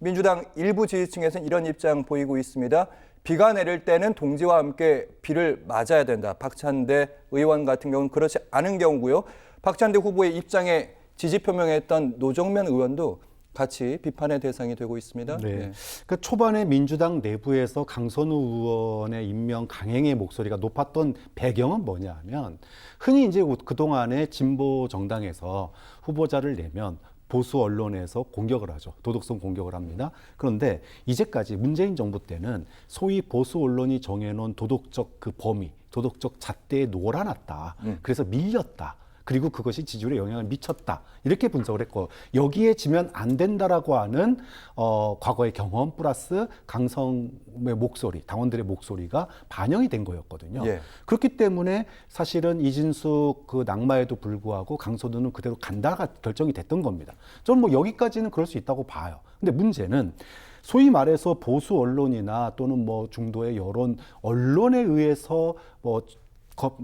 민주당 일부 지지층에서는 이런 입장 보이고 있습니다. 비가 내릴 때는 동지와 함께 비를 맞아야 된다. 박찬대 의원 같은 경우는 그렇지 않은 경우고요. 박찬대 후보의 입장에 지지 표명했던 노정면 의원도 같이 비판의 대상이 되고 있습니다. 네. 예. 그 초반에 민주당 내부에서 강선우 의원의 임명 강행의 목소리가 높았던 배경은 뭐냐면 흔히 이제 그동안에 진보 정당에서 후보자를 내면 보수 언론에서 공격을 하죠. 도덕성 공격을 합니다. 그런데 이제까지 문재인 정부 때는 소위 보수 언론이 정해놓은 도덕적 그 범위, 도덕적 잣대에 놀아놨다. 그래서 밀렸다. 그리고 그것이 지지율에 영향을 미쳤다 이렇게 분석을 했고 여기에 지면 안 된다라고 하는 어 과거의 경험 플러스 강성의 목소리 당원들의 목소리가 반영이 된 거였거든요. 예. 그렇기 때문에 사실은 이진숙 그 낙마에도 불구하고 강서도는 그대로 간다가 결정이 됐던 겁니다. 저는 뭐 여기까지는 그럴 수 있다고 봐요. 근데 문제는 소위 말해서 보수 언론이나 또는 뭐 중도의 여론 언론에 의해서 뭐 거-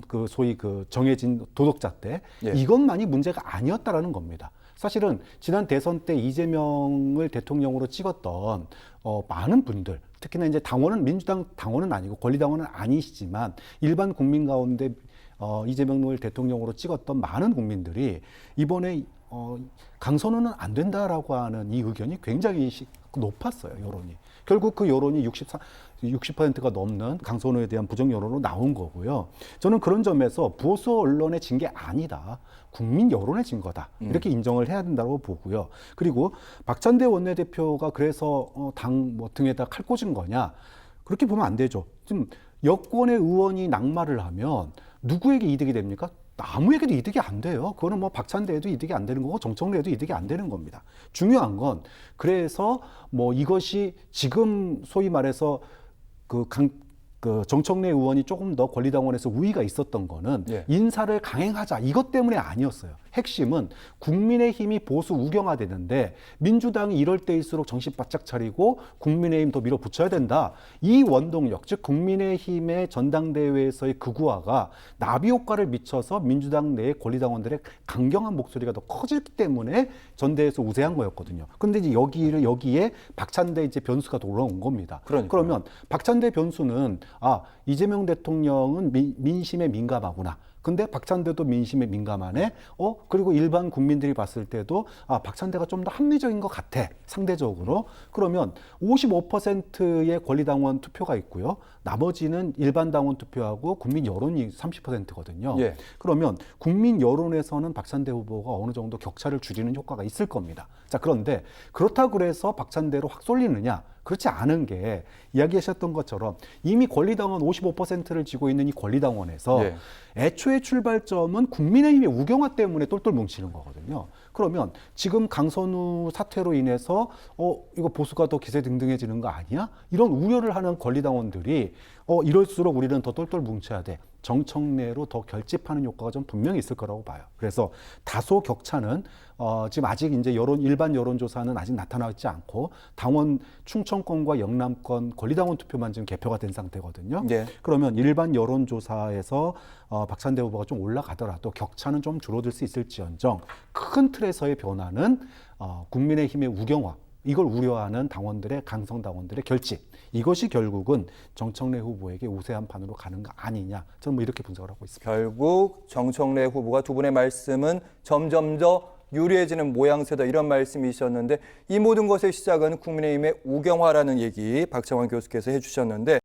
그 소위 그 정해진 도덕잣대 예. 이것만이 문제가 아니었다라는 겁니다. 사실은 지난 대선 때 이재명을 대통령으로 찍었던 어, 많은 분들 특히나 이제 당원은 민주당 당원은 아니고 권리당원은 아니시지만 일반 국민 가운데 어, 이재명을 대통령으로 찍었던 많은 국민들이 이번에 어, 강선우는 안 된다라고 하는 이 의견이 굉장히 시- 높았어요 여론이 결국 그 여론이 64 60%가 넘는 강선우에 대한 부정 여론으로 나온 거고요. 저는 그런 점에서 보수 언론의 진 게 아니다. 국민 여론의 진 거다. 이렇게 인정을 해야 된다고 보고요. 그리고 박찬대 원내대표가 그래서 어, 당뭐 등에다 칼 꽂은 거냐? 그렇게 보면 안 되죠. 지금 여권의 의원이 낙마를 하면 누구에게 이득이 됩니까? 아무에게도 이득이 안 돼요. 그거는 뭐 박찬대에도 이득이 안 되는 거고 정청래에도 이득이 안 되는 겁니다. 중요한 건 그래서 뭐 이것이 지금 소위 말해서 그 강, 그 정청래 의원이 조금 더 권리당원에서 우위가 있었던 거는 예. 인사를 강행하자 이것 때문에 아니었어요. 핵심은 국민의힘이 보수 우경화되는데 민주당이 이럴 때일수록 정신 바짝 차리고 국민의힘 더 밀어붙여야 된다. 이 원동력, 즉 국민의힘의 전당대회에서의 극우화가 나비 효과를 미쳐서 민주당 내의 권리당원들의 강경한 목소리가 더 커졌기 때문에 전대에서 우세한 거였거든요. 근데 이제 여기를 여기에 박찬대 이제 변수가 돌아온 겁니다. 그러니까요. 그러면 박찬대 변수는 아 이재명 대통령은 민, 민심에 민감하구나. 근데 박찬대도 민심에 민감하네. 어 그리고 일반 국민들이 봤을 때도 아 박찬대가 좀 더 합리적인 것 같아 상대적으로. 그러면 55%의 권리당원 투표가 있고요. 나머지는 일반 당원 투표하고 국민 여론이 30%거든요. 예. 그러면 국민 여론에서는 박찬대 후보가 어느 정도 격차를 줄이는 효과가 있을 겁니다. 자, 그런데 그렇다고 그래서 박찬대로 확 쏠리느냐? 그렇지 않은 게 이야기하셨던 것처럼 이미 권리당원 55%를 쥐고 있는 이 권리당원에서 예. 애초에 출발점은 국민의힘의 우경화 때문에 똘똘 뭉치는 거거든요. 그러면 지금 강선우 사태로 인해서 어 이거 보수가 더 기세 등등해지는 거 아니야? 이런 우려를 하는 권리당원들이 어 이럴수록 우리는 더 똘똘 뭉쳐야 돼. 정청래로 더 결집하는 효과가 좀 분명히 있을 거라고 봐요. 그래서 다소 격차는 어 지금 아직 이제 여론 일반 여론조사는 아직 나타나지 않고 당원 충청권과 영남권 권리당원 투표만 지금 개표가 된 상태거든요. 예. 그러면 일반 여론조사에서 어, 박찬대 후보가 좀 올라가더라도 격차는 좀 줄어들 수 있을지언정 큰 틀에서의 변화는 어, 국민의힘의 우경화 이걸 우려하는 당원들의 강성 당원들의 결집 이것이 결국은 정청래 후보에게 우세한 판으로 가는 거 아니냐 저는 뭐 이렇게 분석을 하고 있습니다. 결국 정청래 후보가 두 분의 말씀은 점점 더 유리해지는 모양새다 이런 말씀이셨는데 이 모든 것의 시작은 국민의힘의 우경화라는 얘기 박창환 교수께서 해주셨는데